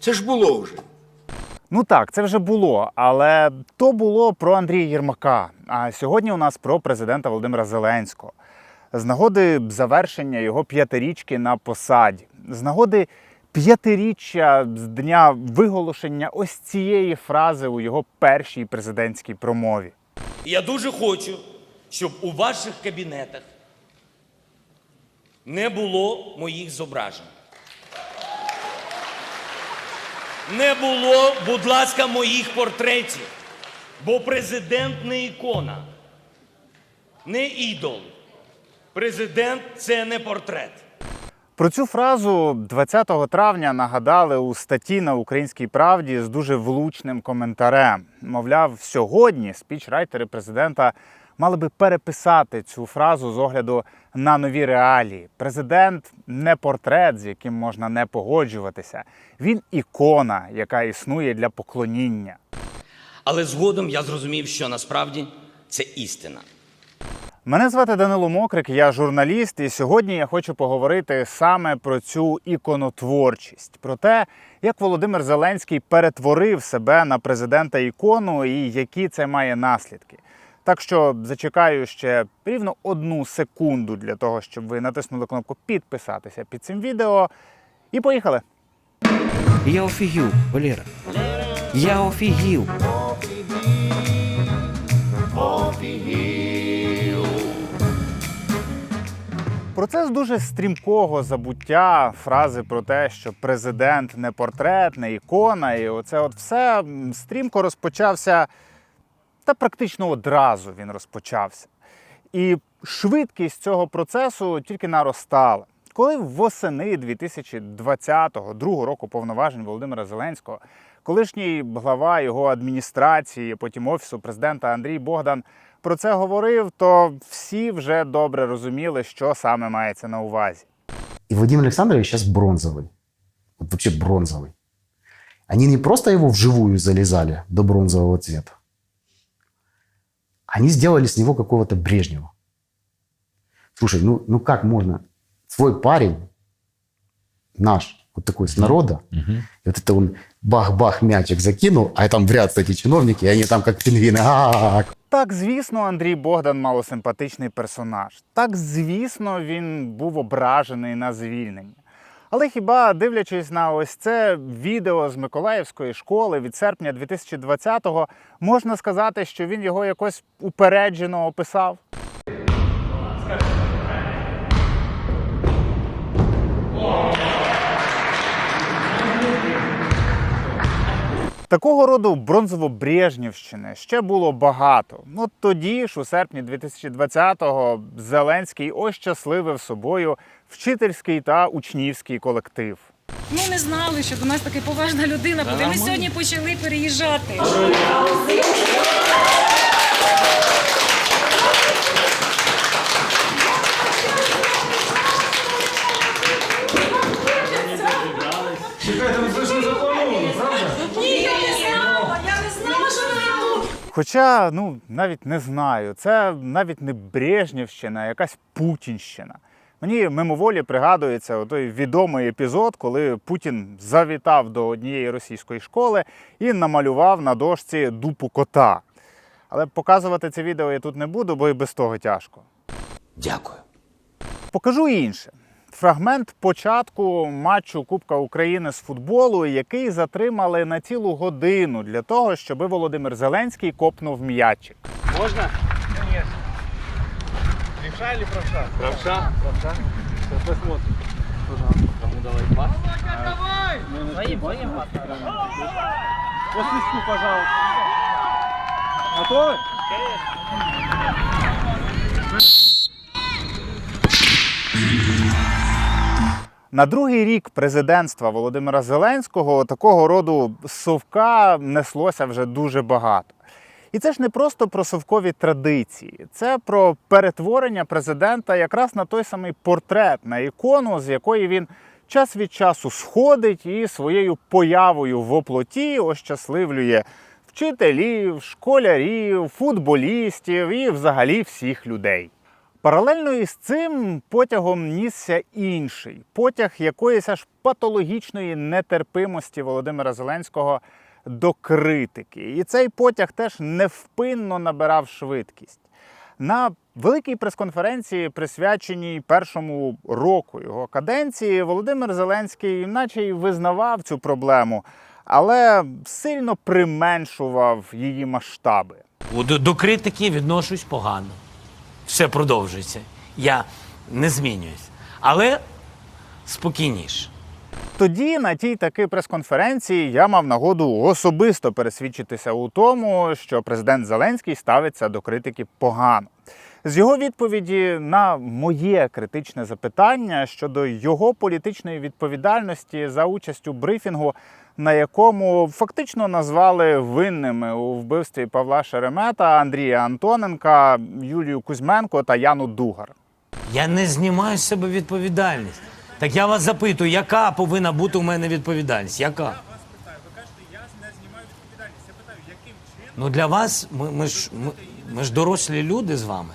Це ж було вже. Ну так, це вже було, але то було про Андрія Єрмака. А сьогодні у нас про президента Володимира Зеленського. З нагоди завершення його п'ятирічки на посаді, з нагоди п'ятиріччя з дня виголошення ось цієї фрази у його першій президентській промові. Я дуже хочу, щоб у ваших кабінетах не було моїх зображень. Не було, будь ласка, моїх портретів. Бо президент не ікона, не ідол. Президент це не портрет. Про цю фразу 20 травня нагадали у статті на Українській правді з дуже влучним коментарем. Мовляв, сьогодні спічрайтери президента мали би переписати цю фразу з огляду на нові реалії. Президент не портрет, з яким можна не погоджуватися. Він ікона, яка існує для поклоніння. Але згодом я зрозумів, що насправді це істина. Мене звати Данило Мокрик, я журналіст, і сьогодні я хочу поговорити саме про цю іконотворчість, про те, як Володимир Зеленський перетворив себе на президента ікону і які це має наслідки. Так що зачекаю ще рівно одну секунду для того, щоб ви натиснули кнопку підписатися під цим відео. І поїхали! Я офігів, Валера. Я офігів. Процес дуже стрімкого забуття фрази про те, що президент не портрет, не ікона, і оце от все стрімко розпочався, та практично одразу він розпочався. І швидкість цього процесу тільки наростала. Коли восени 2020-го, другого року повноважень Володимира Зеленського, колишній глава його адміністрації, потім офісу президента Андрій Богдан про це говорив, то всі вже добре розуміли, що саме мається на увазі. И Владимир Александрович сейчас бронзовый. Вот вообще бронзовый. Они не просто его вживую залезали до бронзового цвета. Они сделали с него какого-то Брежнева. Слушай, ну, ну как можно? Свой парень, наш, вот такой с народа, и вот это он бах-бах мячик закинул, а там в ряд, кстати, чиновники, и они там как пингвины. А-а-а. Так, звісно, Андрій Богдан малосимпатичний персонаж. Так, звісно, він був ображений на звільнення. Але хіба дивлячись на ось це відео з Миколаївської школи від серпня 2020-го, можна сказати, що він його якось упереджено описав? Такого роду бронзово-брежнівщини ще було багато. Ну тоді ж, у серпні 2020-го, Зеленський ощасливив собою вчительський та учнівський колектив. Ми не знали, що до нас така поважна людина буде. Ми сьогодні почали переїжджати. Ні, я не знала, я не знала, що ви тут. Хоча, ну навіть не знаю, це навіть не Брежнівщина, а якась Путінщина. Мені мимоволі пригадується той відомий епізод, коли Путін завітав до однієї російської школи і намалював на дошці дупу кота. Але показувати це відео я тут не буду, бо і без того тяжко. Дякую. Покажу інше. Фрагмент початку матчу Кубка України з футболу, який затримали на цілу годину для того, щоб Володимир Зеленський копнув м'ячик. Можно? Конечно. Левша или правша? Правша. Правша. Посмотрим. Кому давай пас? Давай! Своим, своим пас. По свистку, пожалуйста. Готовы? На другий рік президентства Володимира Зеленського такого роду совка неслося вже дуже багато. І це ж не просто про совкові традиції, це про перетворення президента якраз на той самий портрет, на ікону, з якої він час від часу сходить і своєю появою в оплоті ощасливлює вчителів, школярів, футболістів і взагалі всіх людей. Паралельно із цим потягом нісся інший потяг якоїсь аж патологічної нетерпимості Володимира Зеленського до критики. І цей потяг теж невпинно набирав швидкість. На великій прес-конференції, присвяченій першому року його каденції, Володимир Зеленський, наче й визнавав цю проблему, але сильно применшував її масштаби. До, до критики відношусь погано. Все продовжується. Я не змінююсь. Але спокійніше. Тоді на тій таки прес-конференції я мав нагоду особисто пересвідчитися у тому, що президент Зеленський ставиться до критики погано. З його відповіді на моє критичне запитання щодо його політичної відповідальності за участь у брифінгу, на якому фактично назвали винними у вбивстві Павла Шеремета, Андрія Антоненка, Юлію Кузьменко та Яну Дугар. Я не знімаю з себе відповідальність. Так я вас запитую, яка повинна бути у мене відповідальність? Яка? Ну для вас ми, ми ж ми, ми ж дорослі люди з вами.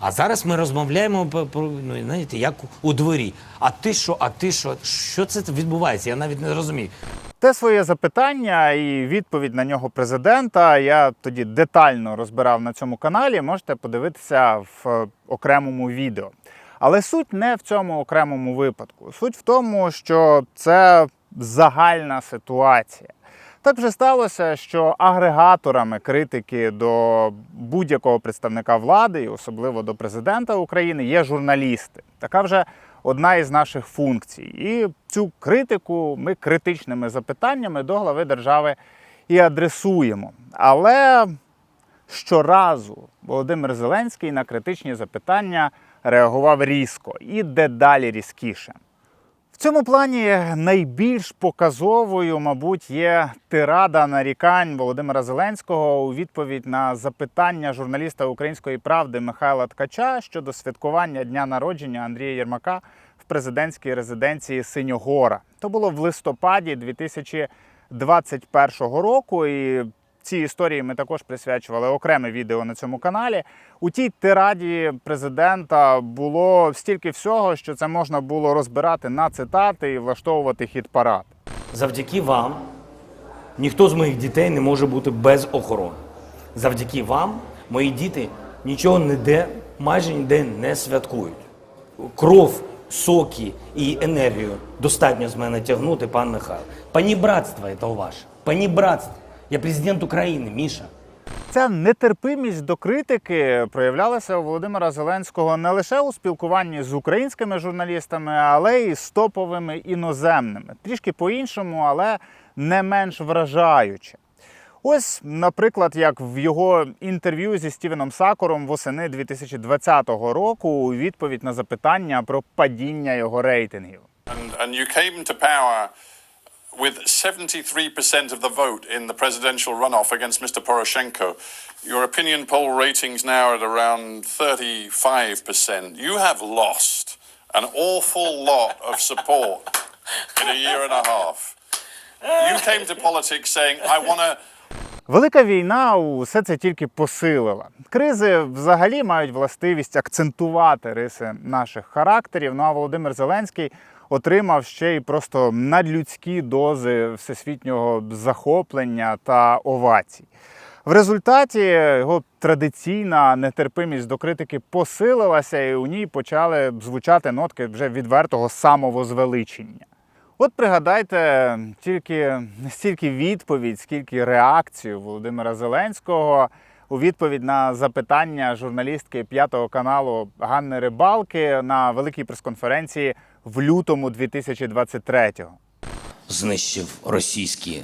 А зараз ми розмовляємо про, ну, знаєте, як у дворі. А ти що, а ти що? Що це відбувається? Я навіть не розумію. Те своє запитання і відповідь на нього президента я тоді детально розбирав на цьому каналі. Можете подивитися в е, окремому відео. Але суть не в цьому окремому випадку. Суть в тому, що це загальна ситуація. Так вже сталося, що агрегаторами критики до будь-якого представника влади, і особливо до президента України, є журналісти. Така вже одна із наших функцій. І цю критику ми критичними запитаннями до глави держави і адресуємо. Але щоразу Володимир Зеленський на критичні запитання реагував різко і дедалі різкіше. В цьому плані найбільш показовою, мабуть, є тирада нарікань Володимира Зеленського у відповідь на запитання журналіста Української правди Михайла Ткача щодо святкування дня народження Андрія Єрмака в президентській резиденції Синьогора. То було в листопаді 2021 року. І цій історії ми також присвячували окреме відео на цьому каналі. У тій тираді президента було стільки всього, що це можна було розбирати на цитати і влаштовувати хід парад. Завдяки вам ніхто з моїх дітей не може бути без охорони. Завдяки вам мої діти нічого ніде, майже ніде не святкують. Кров, соки і енергію достатньо з мене тягнути, пан Михайло. Панібратство це ваше. Панібратство. Я президент України, Міша. Ця нетерпимість до критики проявлялася у Володимира Зеленського не лише у спілкуванні з українськими журналістами, але й з топовими іноземними. Трішки по-іншому, але не менш вражаюче. Ось, наприклад, як в його інтерв'ю зі Стівеном Сакором восени 2020 року у відповідь на запитання про падіння його рейтингів. And, and you came to power with 73% of the vote in the presidential runoff against Mr. Poroshenko. Your opinion poll ratings now at around 35%. You have lost an awful lot of support in a year and a half. You came to politics saying, I want to. Велика війна усе це тільки посилила. Кризи взагалі мають властивість акцентувати риси наших характерів. Ну а Володимир Зеленський отримав ще й просто надлюдські дози всесвітнього захоплення та овацій. В результаті його традиційна нетерпимість до критики посилилася, і у ній почали звучати нотки вже відвертого самовозвеличення. От пригадайте тільки не стільки відповідь, скільки реакцію Володимира Зеленського у відповідь на запитання журналістки п'ятого каналу Ганни Рибалки на великій прес-конференції в лютому 2023-го. Знищив російські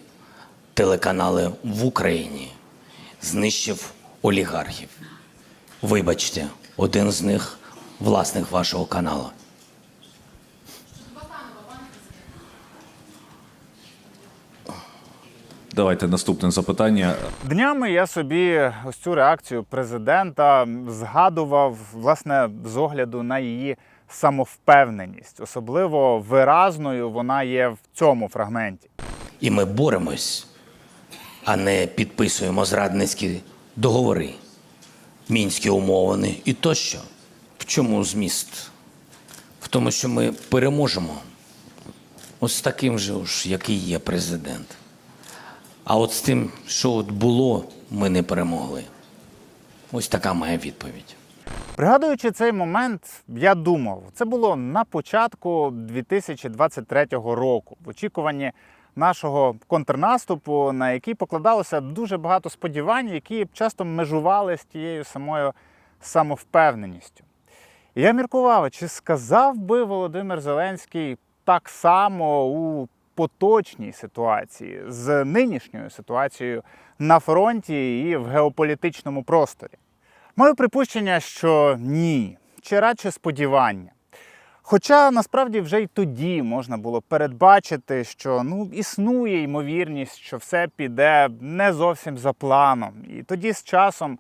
телеканали в Україні, знищив олігархів. Вибачте, один з них власник вашого каналу. Давайте наступне запитання. Днями я собі ось цю реакцію президента згадував власне з огляду на її самовпевненість. Особливо виразною вона є в цьому фрагменті. І ми боремось, а не підписуємо зрадницькі договори, мінські умовини і тощо. В чому зміст? В тому, що ми переможемо. Ось таким же, ж, який є президент. А от з тим, що от було, ми не перемогли. Ось така моя відповідь. Пригадуючи цей момент, я думав, це було на початку 2023 року, в очікуванні нашого контрнаступу, на який покладалося дуже багато сподівань, які часто межували з тією самою самовпевненістю. І я міркував, чи сказав би Володимир Зеленський так само у поточній ситуації з нинішньою ситуацією на фронті і в геополітичному просторі. Моє припущення, що ні, чи радше сподівання. Хоча насправді вже й тоді можна було передбачити, що ну, існує ймовірність, що все піде не зовсім за планом. І тоді з часом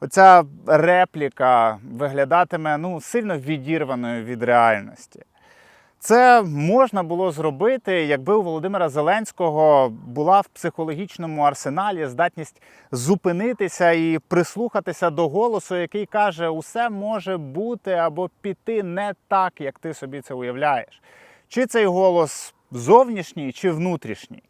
оця репліка виглядатиме ну, сильно відірваною від реальності. Це можна було зробити, якби у Володимира Зеленського була в психологічному арсеналі здатність зупинитися і прислухатися до голосу, який каже, усе може бути або піти не так, як ти собі це уявляєш. Чи цей голос зовнішній, чи внутрішній?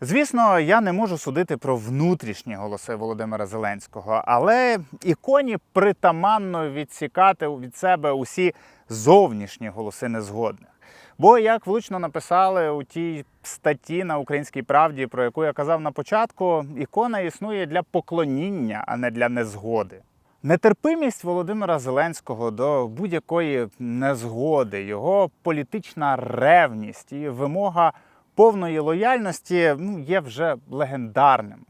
Звісно, я не можу судити про внутрішні голоси Володимира Зеленського, але іконі притаманно відсікати від себе усі зовнішні голоси незгодних. Бо, як влучно написали у тій статті на Українській правді, про яку я казав на початку, ікона існує для поклоніння, а не для незгоди. Нетерпимість Володимира Зеленського до будь-якої незгоди, його політична ревність і вимога повної лояльності ну, є вже легендарними.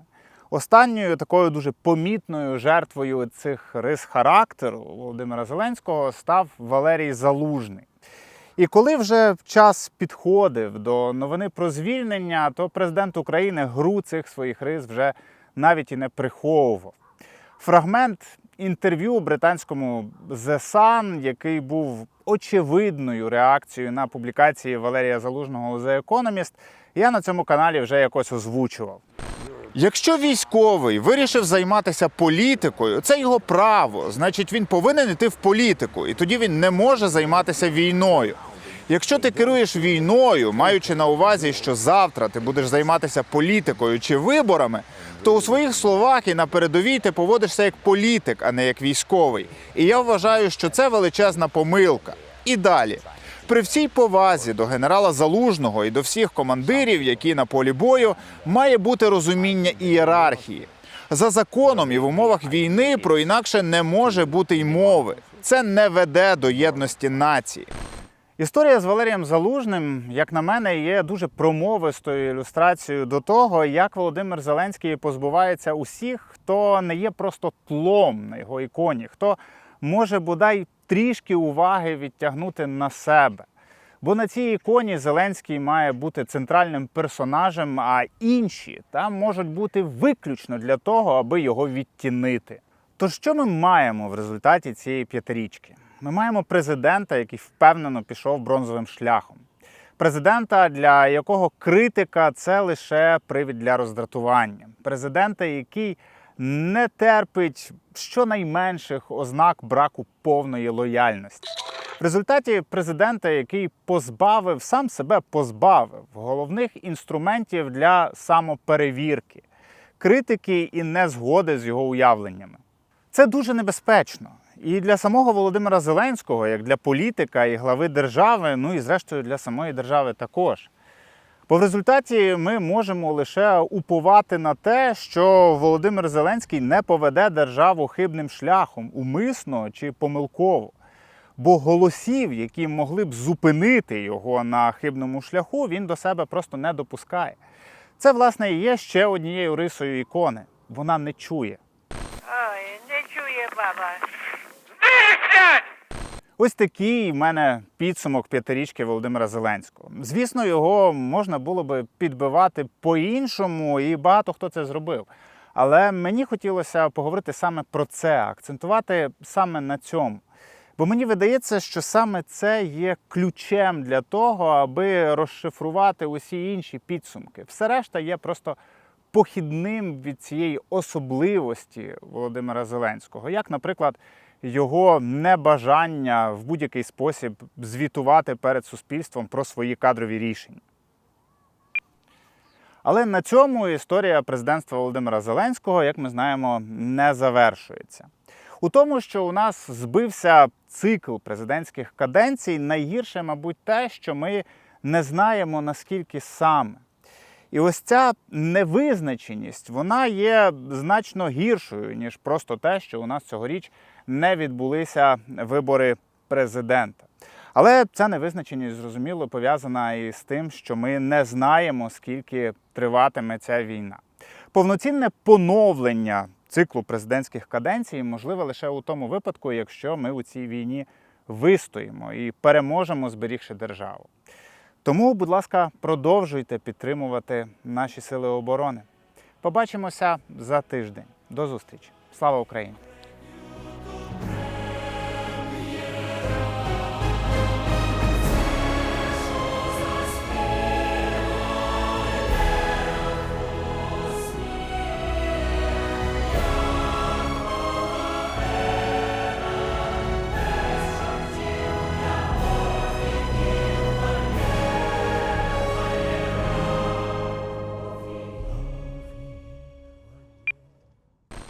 Останньою такою дуже помітною жертвою цих рис характеру Володимира Зеленського став Валерій Залужний. І коли вже час підходив до новини про звільнення, то президент України гру цих своїх рис вже навіть і не приховував. Фрагмент інтерв'ю британському The Sun, який був очевидною реакцією на публікації Валерія Залужного у The Economist, я на цьому каналі вже якось озвучував. Якщо військовий вирішив займатися політикою, це його право. Значить, він повинен йти в політику, і тоді він не може займатися війною. Якщо ти керуєш війною, маючи на увазі, що завтра ти будеш займатися політикою чи виборами, то у своїх словах і на передовій ти поводишся як політик, а не як військовий. І я вважаю, що це величезна помилка. І далі. При всій повазі до генерала Залужного і до всіх командирів, які на полі бою, має бути розуміння ієрархії. За законом і в умовах війни про інакше не може бути й мови. Це не веде до єдності нації. Історія з Валерієм Залужним, як на мене, є дуже промовистою ілюстрацією до того, як Володимир Зеленський позбувається усіх, хто не є просто тлом на його іконі, хто може бодай трішки уваги відтягнути на себе. Бо на цій іконі Зеленський має бути центральним персонажем, а інші там можуть бути виключно для того, аби його відтінити. То що ми маємо в результаті цієї п'ятирічки? Ми маємо президента, який впевнено пішов бронзовим шляхом. Президента, для якого критика це лише привід для роздратування. Президента, який не терпить щонайменших ознак браку повної лояльності. В результаті президента, який позбавив сам себе позбавив головних інструментів для самоперевірки, критики і незгоди з його уявленнями. Це дуже небезпечно. І для самого Володимира Зеленського, як для політика і глави держави, ну і зрештою для самої держави також. Бо в результаті ми можемо лише уповати на те, що Володимир Зеленський не поведе державу хибним шляхом, умисно чи помилково. Бо голосів, які могли б зупинити його на хибному шляху, він до себе просто не допускає. Це, власне, і є ще однією рисою ікони. Вона не чує. Ой, не чує баба. Ось такий в мене підсумок п'ятирічки Володимира Зеленського. Звісно, його можна було би підбивати по-іншому, і багато хто це зробив. Але мені хотілося поговорити саме про це, акцентувати саме на цьому. Бо мені видається, що саме це є ключем для того, аби розшифрувати усі інші підсумки. Все решта є просто похідним від цієї особливості Володимира Зеленського. Як, наприклад, його небажання в будь-який спосіб звітувати перед суспільством про свої кадрові рішення. Але на цьому історія президентства Володимира Зеленського, як ми знаємо, не завершується. У тому, що у нас збився цикл президентських каденцій, найгірше, мабуть, те, що ми не знаємо наскільки саме. І ось ця невизначеність вона є значно гіршою, ніж просто те, що у нас цьогоріч не відбулися вибори президента. Але ця невизначеність, зрозуміло, пов'язана і з тим, що ми не знаємо, скільки триватиме ця війна. Повноцінне поновлення циклу президентських каденцій можливе лише у тому випадку, якщо ми у цій війні вистоїмо і переможемо, зберігши державу. Тому, будь ласка, продовжуйте підтримувати наші сили оборони. Побачимося за тиждень. До зустрічі. Слава Україні!